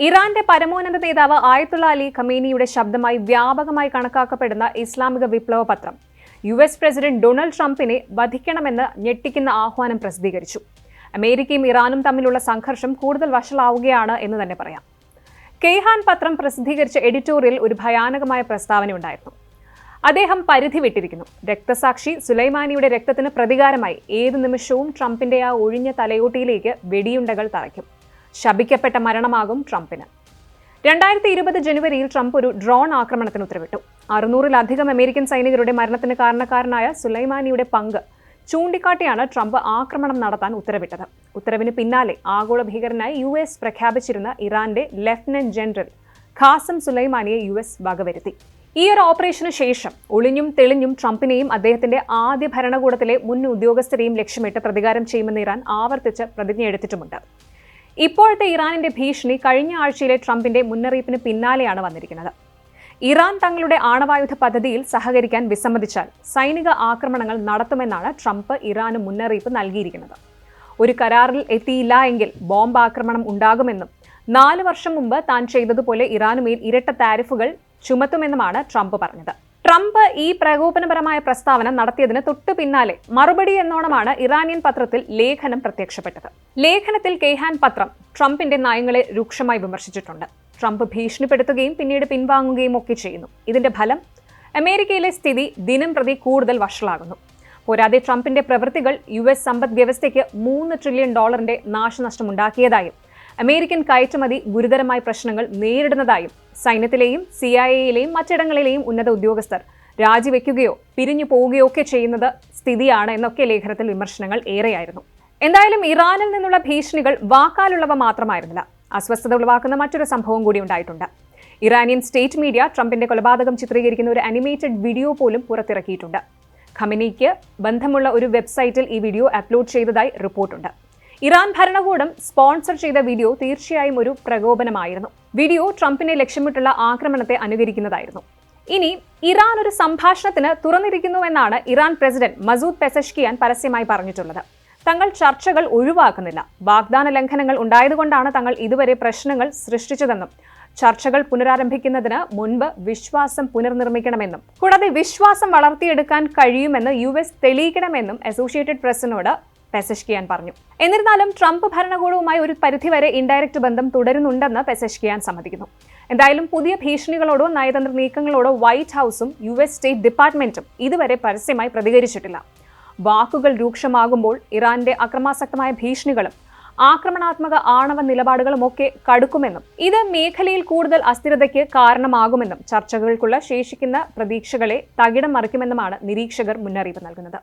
ഇറാന്റെ പരമോന്നത നേതാവ് ആയത്തുള്ള അലി ഖമീനിയുടെ ശബ്ദമായി വ്യാപകമായി കണക്കാക്കപ്പെടുന്ന ഇസ്ലാമിക വിപ്ലവ പത്രം യു എസ് പ്രസിഡന്റ് ഡൊണാൾഡ് ട്രംപിനെ വധിക്കണമെന്ന് ഞെട്ടിക്കുന്ന ആഹ്വാനം പ്രസിദ്ധീകരിച്ചു. അമേരിക്കയും ഇറാനും തമ്മിലുള്ള സംഘർഷം കൂടുതൽ വഷളാവുകയാണ് എന്ന് തന്നെ പറയാം. കെയ്ഹാൻ പത്രം പ്രസിദ്ധീകരിച്ച എഡിറ്റോറിയൽ ഒരു ഭയാനകമായ പ്രസ്താവനയുണ്ടായിരുന്നു. അദ്ദേഹം പരിധി വിട്ടിരിക്കുന്നു. രക്തസാക്ഷി സുലൈമാനിയുടെ രക്തത്തിന് പ്രതികാരമായി ഏത് നിമിഷവും ട്രംപിന്റെ ആ ഒഴിഞ്ഞ തലയോട്ടിയിലേക്ക് വെടിയുണ്ടകൾ തറയ്ക്കും. ശപിക്കപ്പെട്ട മരണമാകും ട്രംപിന്. രണ്ടായിരത്തി ഇരുപത് ജനുവരിയിൽ ട്രംപ് ഒരു ഡ്രോൺ ആക്രമണത്തിന് ഉത്തരവിട്ടു. അറുന്നൂറിലധികം അമേരിക്കൻ സൈനികരുടെ മരണത്തിന് കാരണക്കാരനായ സുലൈമാനിയുടെ പങ്ക് ചൂണ്ടിക്കാട്ടിയാണ് ട്രംപ് ആക്രമണം നടത്താൻ ഉത്തരവിട്ടത്. ഉത്തരവിന് പിന്നാലെ ആഗോള ഭീകരനായി യു എസ് പ്രഖ്യാപിച്ചിരുന്ന ഇറാന്റെ ലഫ്റ്റനന്റ് ജനറൽ ഖാസം സുലൈമാനിയെ യു എസ് വകവരുത്തി. ഈ ഒരു ഓപ്പറേഷന് ശേഷം ഒളിഞ്ഞും തെളിഞ്ഞും ട്രംപിനെയും അദ്ദേഹത്തിന്റെ ആദ്യ ഭരണകൂടത്തിലെ മുൻ ഉദ്യോഗസ്ഥരെയും ലക്ഷ്യമിട്ട് പ്രതികാരം ചെയ്യുമെന്ന് ഇറാൻ ആവർത്തിച്ച് പ്രതിജ്ഞയെടുത്തിട്ടുമുണ്ട്. ഇപ്പോഴത്തെ ഇറാനിന്റെ ഭീഷണി കഴിഞ്ഞ ആഴ്ചയിലെ ട്രംപിന്റെ മുന്നറിയിപ്പിന് പിന്നാലെയാണ് വന്നിരിക്കുന്നത്. ഇറാൻ തങ്ങളുടെ ആണവായുധ പദ്ധതിയിൽ സഹകരിക്കാൻ വിസമ്മതിച്ചാൽ സൈനിക ആക്രമണങ്ങൾ നടത്തുമെന്നാണ് ട്രംപ് ഇറാന് മുന്നറിയിപ്പ് നൽകിയിരിക്കുന്നത്. ഒരു കരാറിൽ എത്തിയില്ല എങ്കിൽ ബോംബ് ആക്രമണം ഉണ്ടാകുമെന്നും നാല് വർഷം മുമ്പ് താൻ ചെയ്തതുപോലെ ഇറാനുമേൽ ഇരട്ട താരിഫുകൾ ചുമത്തുമെന്നുമാണ് ട്രംപ് പറഞ്ഞത്. ട്രംപ് ഈ പ്രകോപനപരമായ പ്രസ്താവന നടത്തിയതിന് തൊട്ടു പിന്നാലെ മറുപടി എന്നോണമാണ് ഇറാനിയൻ പത്രത്തിൽ ലേഖനം പ്രത്യക്ഷപ്പെട്ടത്. ലേഖനത്തിൽ കെയ്ഹാൻ പത്രം ട്രംപിന്റെ നയങ്ങളെ രൂക്ഷമായി വിമർശിച്ചിട്ടുണ്ട്. ട്രംപ് ഭീഷണിപ്പെടുത്തുകയും പിന്നീട് പിൻവാങ്ങുകയും ഒക്കെ ചെയ്യുന്നു. ഇതിന്റെ ഫലം അമേരിക്കയിലെ സ്ഥിതി ദിനം പ്രതി കൂടുതൽ വഷളാകുന്നു. പോരാതെ ട്രംപിന്റെ പ്രവൃത്തികൾ യു എസ് സമ്പദ് വ്യവസ്ഥയ്ക്ക് മൂന്ന് ട്രില്യൺ ഡോളറിന്റെ നാശനഷ്ടമുണ്ടാക്കിയതായും അമേരിക്കൻ കയറ്റുമതി ഗുരുതരമായ പ്രശ്നങ്ങൾ നേരിടുന്നതായും സൈന്യത്തിലെയും സി ഐ എയിലെയും മറ്റിടങ്ങളിലെയും ഉന്നത ഉദ്യോഗസ്ഥർ രാജിവെക്കുകയോ പിരിഞ്ഞു പോവുകയോ ഒക്കെ ചെയ്യുന്നത് സ്ഥിതിയാണ് എന്നൊക്കെ ലേഖനത്തിൽ വിമർശനങ്ങൾ ഏറെയായിരുന്നു. എന്തായാലും ഇറാനിൽ നിന്നുള്ള ഭീഷണികൾ വാക്കാലുള്ളവ മാത്രമായിരുന്നില്ല. അസ്വസ്ഥത ഉളവാക്കുന്ന മറ്റൊരു സംഭവം കൂടി ഉണ്ടായിട്ടുണ്ട്. ഇറാനിയൻ സ്റ്റേറ്റ് മീഡിയ ട്രംപിന്റെ കൊലപാതകം ചിത്രീകരിക്കുന്ന ഒരു അനിമേറ്റഡ് വീഡിയോ പോലും പുറത്തിറക്കിയിട്ടുണ്ട്. ഖമനിക്ക് ബന്ധമുള്ള ഒരു വെബ്സൈറ്റിൽ ഈ വീഡിയോ അപ്ലോഡ് ചെയ്തതായി റിപ്പോർട്ടുണ്ട്. ഇറാൻ ഭരണകൂടം സ്പോൺസർ ചെയ്ത വീഡിയോ തീർച്ചയായും ഒരു പ്രകോപനമായിരുന്നു. വീഡിയോ ട്രംപിനെ ലക്ഷ്യമിട്ടുള്ള ആക്രമണത്തെ അനുകരിക്കുന്നതായിരുന്നു. ഇനി ഇറാൻ ഒരു സംഭാഷണത്തിന് തുറന്നിരിക്കുന്നുവെന്നാണ് ഇറാൻ പ്രസിഡന്റ് മസൂദ് പെസഷ്കിയാൻ പരസ്യമായി പറഞ്ഞിട്ടുള്ളത്. തങ്ങൾ ചർച്ചകൾ ഒഴിവാക്കുന്നില്ല. വാഗ്ദാന ലംഘനങ്ങൾ ഉണ്ടായതുകൊണ്ടാണ് തങ്ങൾ ഇതുവരെ പ്രശ്നങ്ങൾ സൃഷ്ടിച്ചതെന്നും ചർച്ചകൾ പുനരാരംഭിക്കുന്നതിന് മുൻപ് വിശ്വാസം പുനർനിർമ്മിക്കണമെന്നും കൂടാതെ വിശ്വാസം വളർത്തിയെടുക്കാൻ കഴിയുമെന്ന് യു എസ് തെളിയിക്കണമെന്നും അസോസിയേറ്റഡ് പ്രസിനോട് പെസഷ്കിയാൻ പറഞ്ഞു. എന്നിരുന്നാലും ട്രംപ് ഭരണകൂടവുമായി ഒരു പരിധിവരെ ഇൻഡയറക്റ്റ് ബന്ധം തുടരുന്നുണ്ടെന്ന് പെസഷ്കിയാൻ സമ്മതിക്കുന്നു. എന്തായാലും പുതിയ ഭീഷണികളോടോ നയതന്ത്ര നീക്കങ്ങളോടോ വൈറ്റ് ഹൗസും യു എസ് സ്റ്റേറ്റ് ഡിപ്പാർട്ട്മെന്റും ഇതുവരെ പരസ്യമായി പ്രതികരിച്ചിട്ടില്ല. വാക്കുകൾ രൂക്ഷമാകുമ്പോൾ ഇറാന്റെ അക്രമാസക്തമായ ഭീഷണികളും ആക്രമണാത്മക ആണവ നിലപാടുകളുമൊക്കെ കടുക്കുമെന്നും ഇത് മേഖലയിൽ കൂടുതൽ അസ്ഥിരതയ്ക്ക് കാരണമാകുമെന്നും ചർച്ചകൾക്കുള്ള ശേഷിക്കുന്ന പ്രതീക്ഷകളെ തകിടം മറിക്കുമെന്നുമാണ് നിരീക്ഷകർ മുന്നറിയിപ്പ് നൽകുന്നത്.